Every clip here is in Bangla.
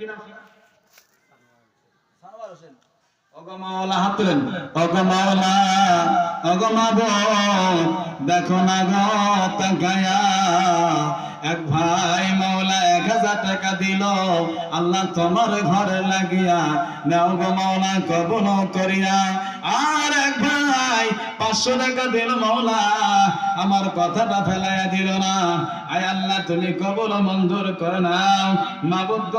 কি নাম? সানোয়ার হোসেন। দেখো না গো তাকায়া। এক ভাই মাওলা এক হাজার টাকা দিল। আল্লাহ তোমার ঘরে লাগিয়া, নাও গো মাওলা, কবল করিয়া। আর এক ভাই পাঁচশো টাকা দিল মাওলা, আমার কথাটা ফেলাইয়া দিল না। আয় আল্লাহ, তুমি কবল মঞ্জুর করে নাও। মাবুদ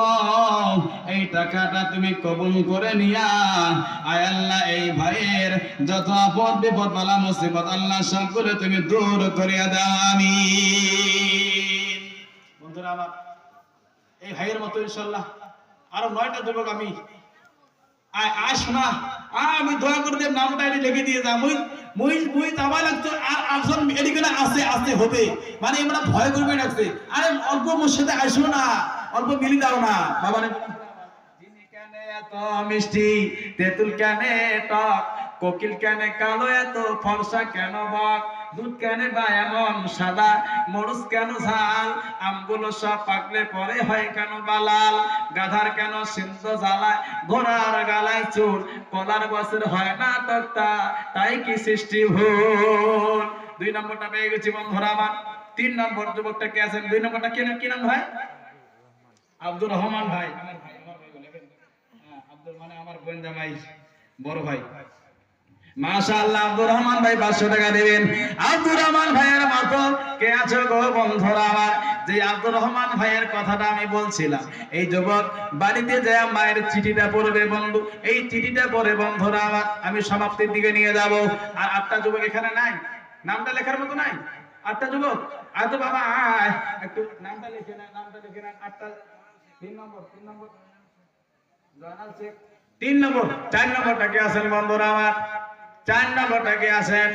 এই টাকাটা তুমি কবুল করে নিয়া, আয় আল্লাহ, এই ভাইয়ের যত আপদ বিপদ, বালা মুসিবত, আল্লাহ সবগুলো তুমি দূর করিয়া দাও আমি আমার এই ভাইয়ের মতো ইনশাল্লাহ। আরও নয়টা যুবক আমি। আয় আমি করে দেব, নামটা দিয়ে যা। আর আটজন এদিকে আসে আসতে হবে। মানে আমরা ভয় করবে রাখছে আরে, অল্প মোর সাথে না। অল্প মিলি দাও না। বাবা এত মিষ্টি? তেঁতুল কেনে টক? কোকিল কেনে কালো এত ফর্সা কেন বক? দুধ কেনে বা এমন? সাদা মরুচ কেন ঝাল? আমগুলো সব পাকলে পরে হয় কেন বালাল গাধার কেন সিন্ধ জ্বালায় ঘোড়ার গালায় চুল কলার গাছের হয় না তক্তা, তাই কি সৃষ্টি ভুল? দুই নম্বরটা পেয়ে গেছি বন্ধুরা আমার। তিন নম্বর যুবকটা কে আছেন? দুই নম্বরটা কে কি নাম ভাই? আব্দুর রহমান ভাই। আমার ভাই আমার ভাই বলে আব্দুল মানে আমার বোন জামাই বড় ভাই। মাশাআল্লাহ, আব্দুর রহমান ভাই 500 টাকা দিবেন। আব্দুর রহমান ভাইয়ের মতো কে আছো গো বন্ধুরা আমার? যে আব্দুর রহমান ভাইয়ের কথাটা আমি সমাপ্তির দিকে নিয়ে যাব। আর আটটা যুবক এখানে নাই? নামটা লেখার মতো নাই? আটটা যুবক? আর তো বাবা একটু নামটা লিখে না নামটা লিখে না আটটা, তিন নম্বর তিন নম্বর। তিন নম্বর, চার নম্বরটা কে আছেন বন্ধুরা আমার? চার নম্বরটা কে আছেন?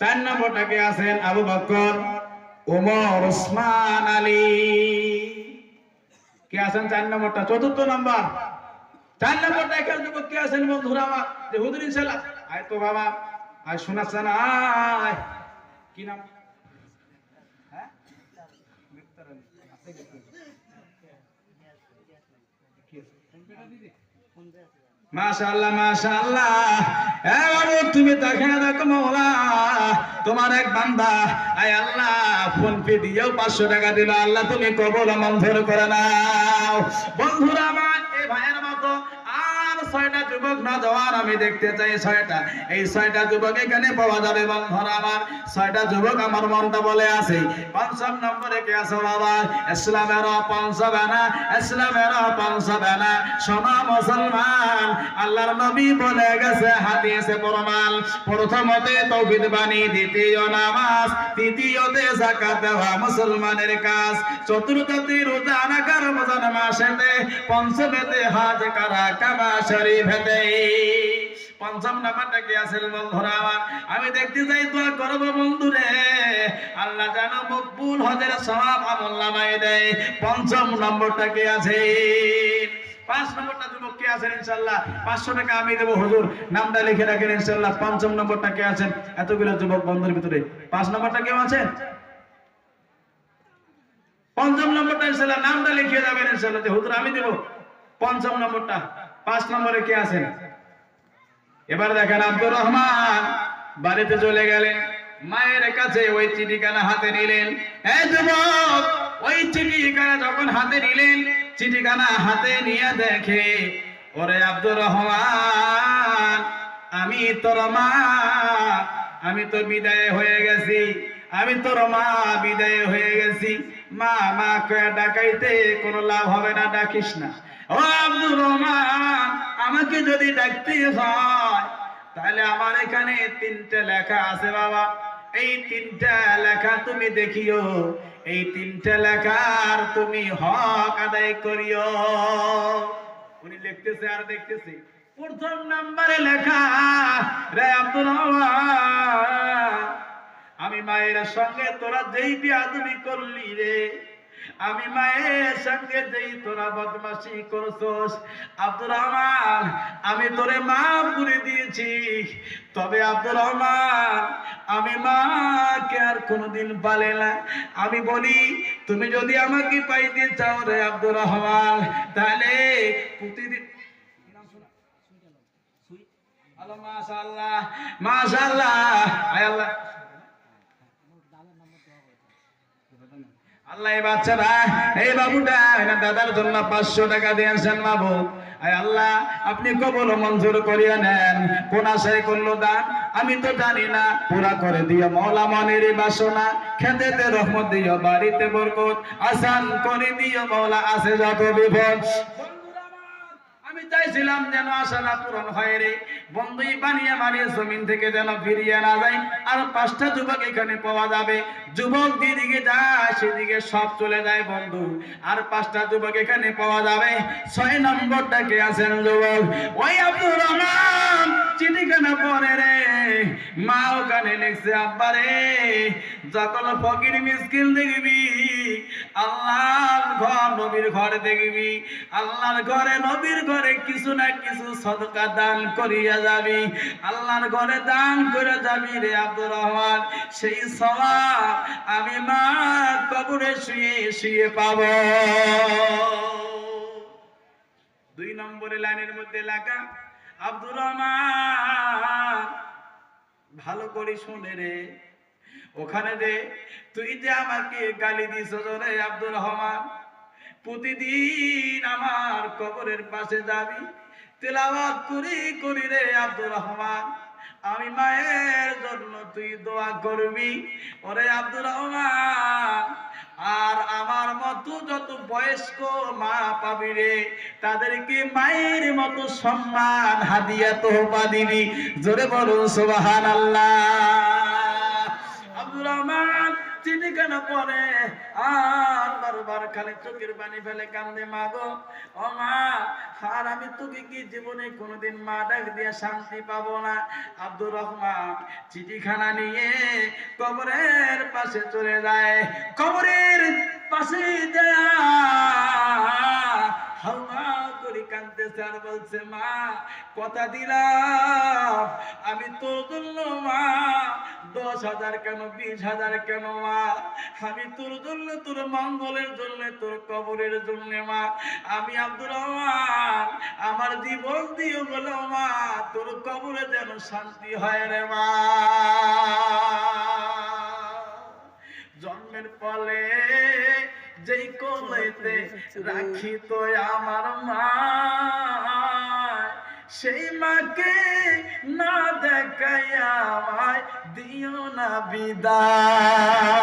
চার নম্বরটা কে আছেন? আবু বকর ওমর ওসমান আলী। কে আছেন চার নম্বরটা চতুর্থ নম্বর। চার নম্বরটা এখানে যুবক কে আছেন বন্ধুরা আমার? যে হুজুর ইনশাল্লাহ আয় তো বাবা, আয় শোনাচ্ছেন আয়। কি নাম? হ্যাঁ? মাশাআল্লাহ মাশাআল্লাহ। তুমি দেখে দেখো মৌলা। তোমার এক বান্দা, আয় আল্লাহ ফোন পে দিয়েও 500 টাকা দিল। আল্লাহ, তুমি কবল মন্থর করে নাও। বন্ধুরা আমার, এ ভাইয়ের ছয়টা যুবক না যাওয়ার আমি দেখতে চাই ছয়টা। এই ছয়টা যুবক এখানে পাওয়া যাবে বন্ধুরা আমার। ছয়টা যুবক আমার মনটা বলে আছে। পঞ্চম নম্বরে কে আছে বাবা? ইসলামের পঞ্চবানা ইসলামের পঞ্চবানা সোনা মুসলমান, আল্লাহর নবী বলে গেছে, হাদিসে প্রমাণ। প্রথমতে তৌহিদ বাণী, দ্বিতীয় নামাজ, তৃতীয়তে যাকাত দেওয়া মুসলমানের কাজ, চতুর্থতে রোজা রমজান মাসেতে পঞ্চমেতে হজ করা? কাবা শরীফেতে পঞ্চম নাম্বারটা কি আছে বন্ধুরা আমার? আমি দেখতে চাই, দোয়া করব বন্ধুরে। আল্লাহ যেন মকবুল হজের সওয়াব আমল নামায় দেয়। পঞ্চম নম্বরটা কি আছে? পাঁচ নম্বরটা যুবক কে আছেন ইনশাল্লাহ পাঁচশো টাকা আমি দেবো, হুজুর। নামটা লিখে রাখেন ইনশাল্লাহ পঞ্চম নম্বরটা কে আছেন? এতগুলো যুবক বন্ধুর ভিতরে। পাঁচ নম্বরটা কেউ আছেন? পঞ্চম নম্বরটা ইনশাল্লাহ নামটা লিখিয়ে যাবেন ইনশাল্লাহ যে, হুজুর, আমি দেবো। পঞ্চম নম্বরটা। পাঁচ নম্বরে কে আছেন? এবার দেখেন, আব্দুর রহমান বাড়িতে চলে গেলেন। মায়ের কাছে ওই চিঠিখানা হাতে নিলেন। এই যুবক, ওই চিঠিখানা যখন হাতে নিলেন, চিঠিখানা হাতে নিয়ে দেখে, ওরে আব্দুর রহমান, আমি তোর মা, আমি তো বিদায় হয়ে গেছি, আমি তোর মা বিদায় হয়ে গেছি। মা মা কয়ে, ডাকাইতে কোনো লাভ হবে না, ডাকিস না। ও আব্দুর রহমান, আমাকে যদি ডাকতে হয়, তাহলে আমার এখানে তিনটে লেখা আছে বাবা। এই তিনটা লেখা তুমি দেখিও, এই তিনটা লেখার তুমি হক আদায় করিও। উনি লিখতেছে আর দেখতেছে, প্রথম নাম্বারে লেখা, রে আব্দুর রহমান আমি মায়ের সঙ্গে তোরা যেই বিয়া তুমি করলি রে, আমি মায়ের সঙ্গে যেই তোরা বদমাশি করছস, আব্দুর রহমান, আমি তোরে মাফ করে দিয়েছি। তবে আব্দুর রহমান, আমি মাকে আর কোনোদিন পালে না। আমি বলি, তুমি যদি আমাকে পাইতে চাও রে আব্দুর রহমান, তাহলে প্রতিদিন আল্লাহ মাশাআল্লাহ মাশাআল্লাহ, আয় আল্লাহ। আল্লাহ বাচ্চারা এই বাবুটা দাদার জন্য পাঁচশো টাকা দিয়েছেন বাবু। আল্লাহ, আপনি কবল মঞ্জুর করিয়া নেন। কোন আশায় করল দান? আমি তো জানি না। পুরা করে দিও মৌলা মনের বাসনা। খেতেতে রহমত দিও, বাড়িতে বরকত। আসান করে দিও মৌলা আছে যত বিপদ। আমি চাইছিলাম যেন আশাটা পূরণ হয় রে। বন্ধুই বানিয়ে মারিয়ে জমিন থেকে যেন ফিরিয়ে না যায়। আর পাঁচটা যুবক এখানে পাওয়া যাবে। যুবক যেদিকে যায়, সেদিকে সব চলে যায় বন্ধু। আর পাঁচটা যুবক এখানে পাওয়া যাবে। ছয় নম্বরটা কে আছেন যুবক? ওই আব্দুর রহমান। চিঠিখানা পরে রে। মা ওখানে লিখছে, আব্বা রে যখন ফকির মিসকিন দেখবি, আল্লাহর ঘর নবীর ঘরে দেখবি, আল্লাহর ঘরে নবীর ঘরে কিছু না কিছু সদকা দান করিয়া যাবি, আল্লাহর ঘরে দান করে যাবি রে আব্দুর রহমান। সেই সওয়াব আমি মা কবরে শুয়ে শুয়ে পাব। দুই নম্বরে লাইনের মধ্যে লেখা আব্দুর ভালো করে শুনে রে। ওখানে যে তুই যে আমাকে গালি দিস রে আব্দুর রহমান। প্রতিদিন আমার কবরের পাশে যাবি। তেলাওয়াত করি করি রে আব্দুর রহমান। আমি মায়ের জন্য তুই দোয়া করবি। ওরে আব্দুর রহমান, আর আমার যত বয়স্ক মা পাবি রে, তাদেরকে মায়ের মতো সম্মান, হাদিয়া, তোহবা দিবি। জোরে বলো সুবাহান আল্লাহ আব্দুর রহমান কেন পরে আর বারবার খালি চোখের পানি ফেলে কান্দে মা গো। ও মা, আর আমি তোকে কি জীবনে কোনোদিন মা ডাক দিয়ে শান্তি পাবো না? আব্দুর রহমান চিঠিখানা নিয়ে কবরের পাশে চলে যায়। কবরের করে কান্দতেছে আর বলছে মা, কথা দিলাম। আমি তোর জন্য মা, দশ হাজার কেন, বিশ হাজার কেন মা? আমি তোর জন্য, তোর মঙ্গলের জন্য, তোর কবরের জন্য মা। আমি আব্দুর রহমান, আমার জীবন দিয়ে বলো মা, তোর কবরে যেন শান্তি হয় রে মা। জন্মের ফলে যেই কোলেতে রাখি তো আমার মা সেই মাকে না দেখাই আমায় দিও না বিদায়।